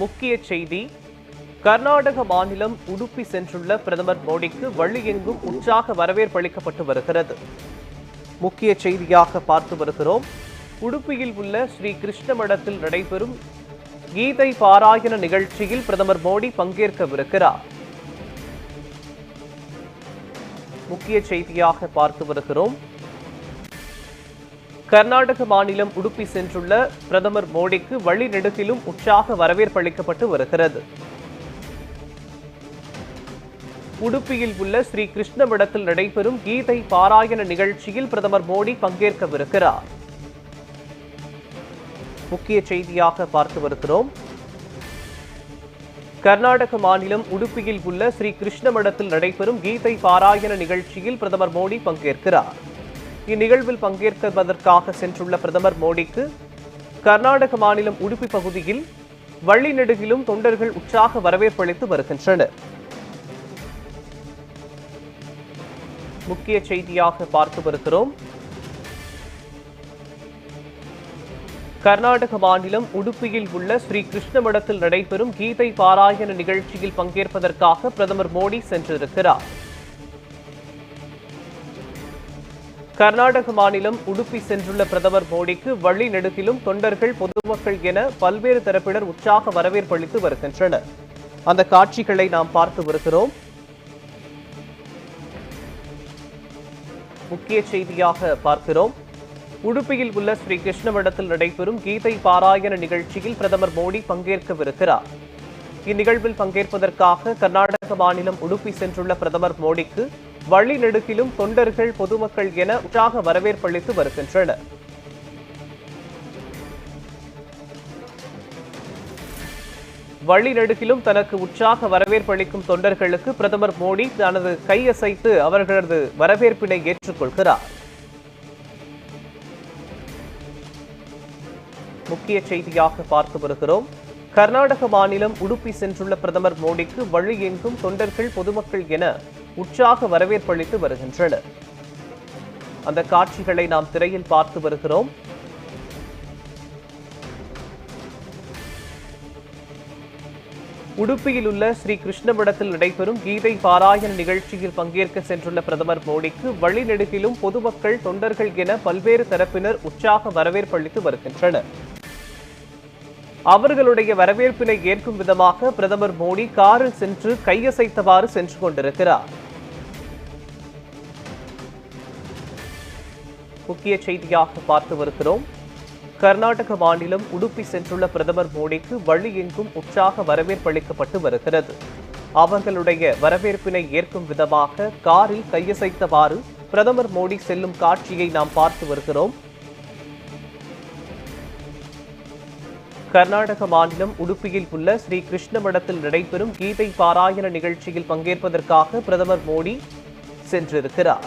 முக்கிய செய்தி. கர்நாடக மாநிலம் உடுப்பி சென்றுள்ள பிரதமர் மோடிக்கு வழி எங்கும் உற்சாக வரவேற்பு அளிக்கப்பட்டு வருகிறது. முக்கிய செய்தியாக பார்த்து வருகிறோம். உடுப்பியில் உள்ள ஸ்ரீ கிருஷ்ண மடத்தில் நடைபெறும் கீதை பாராயண நிகழ்ச்சியில் பிரதமர் மோடி பங்கேற்கவிருக்கிறார். முக்கிய செய்தியாக பார்த்து வருகிறோம். கர்நாடக மாநிலம் உடுப்பி சென்றுள்ள பிரதமர் மோடிக்கு வழிநெடுகிலும் உற்சாக வரவேற்பு அளிக்கப்பட்டு வருகிறது. உடுப்பியில் உள்ள ஸ்ரீ கிருஷ்ணமடத்தில் நடைபெறும் கீதை பாராயண நிகழ்ச்சியில் பிரதமர் மோடி பங்கேற்கவிருக்கிறார். முக்கிய செய்தியாக பார்த்து வருகிறோம். கர்நாடக மாநிலம் உடுப்பியில் உள்ள ஸ்ரீ கிருஷ்ண மடத்தில் நடைபெறும் கீதை பாராயண நிகழ்ச்சியில் பிரதமர் மோடி பங்கேற்கிறார். இந்நிகழ்வில் பங்கேற்பதற்காக சென்றுள்ள பிரதமர் மோடிக்கு கர்நாடக மாநிலம் உடுப்பி பகுதியில் வழிநெடுகிலும் தொண்டர்கள் உற்சாக வரவேற்பு அளித்து வருகின்றனர். முக்கிய செய்தியாக பார்த்து வருகிறோம். கர்நாடக மாநிலம் உடுப்பியில் உள்ள ஸ்ரீ கிருஷ்ண மடத்தில் நடைபெறும் கீதை பாராயண நிகழ்ச்சியில் பங்கேற்பதற்காக பிரதமர் மோடி சென்றிருக்கிறார். கர்நாடக மாநிலம் உடுப்பி சென்றுள்ள பிரதமர் மோடிக்கு வழிநெடுகிலும் தொண்டர்கள் பொதுமக்கள் என பல்வேறு தரப்பினர் உற்சாக வரவேற்பு அளித்து வருகின்றனர். அந்த காட்சிகளை நாம் பார்த்து வருகிறோம். முக்கிய செய்தியாக பார்க்கிறோம். உடுப்பியில் உள்ள ஸ்ரீ கிருஷ்ண மடத்தில் நடைபெறும் கீதை பாராயண நிகழ்ச்சியில் பிரதமர் மோடி பங்கேற்கவிருக்கிறார். இந்நிகழ்வில் பங்கேற்பதற்காக கர்நாடக மாநிலம் உடுப்பி சென்றுள்ள பிரதமர் மோடிக்கு வழிநெடுகிலும் தொண்டர்கள் பொதுமக்கள் என உற்சாக வரவேற்பளித்து வருகின்றனர். வழிநெடுகிலும் தனக்கு உற்சாக வரவேற்பளிக்கும் தொண்டர்களுக்கு பிரதமர் மோடி தனது கையசைத்து அவர்களது வரவேற்பினை ஏற்றுக்கொள்கிறார். முக்கிய செய்தியாக பார்த்து வருகிறோம். கர்நாடக மாநிலம் உடுப்பி சென்றுள்ள பிரதமர் மோடிக்கு வழி எங்கும் தொண்டர்கள் பொதுமக்கள் என உற்சாக வரவேற்பு அளித்து வருகின்றனர். அந்த காட்சிகளை நாம் திரையில் பார்த்து வருகிறோம். உடுப்பியில் உள்ள ஸ்ரீ கிருஷ்ணமடத்தில் நடைபெறும் கீதை பாராயண நிகழ்ச்சியில் பங்கேற்க சென்றுள்ள பிரதமர் மோடிக்கு வழிநெடுகிலும் பொதுமக்கள் தொண்டர்கள் என பல்வேறு தரப்பினர் உற்சாக வரவேற்பளித்து வருகின்றனர். அவர்களுடைய வரவேற்பினை ஏற்கும் விதமாக பிரதமர் மோடி காரில் சென்று கையசைத்தவாறு சென்று கொண்டிருக்கிறார். முக்கிய செய்தியாக பார்த்து வருகிறோம். கர்நாடக மாநிலம் உடுப்பி சென்றுள்ள பிரதமர் மோடிக்கு வழி எங்கும் உற்சாக வரவேற்பு அளிக்கப்பட்டு வருகிறது. அவர்களுடைய வரவேற்பினை ஏற்கும் விதமாக காரில் கையசைத்தவாறு பிரதமர் மோடி செல்லும் காட்சியை நாம் பார்த்து வருகிறோம். கர்நாடக மாநிலம் உடுப்பியில் உள்ள ஸ்ரீ கிருஷ்ண மடத்தில் நடைபெறும் கீதை பாராயண நிகழ்ச்சியில் பங்கேற்பதற்காக பிரதமர் மோடி சென்றிருக்கிறார்.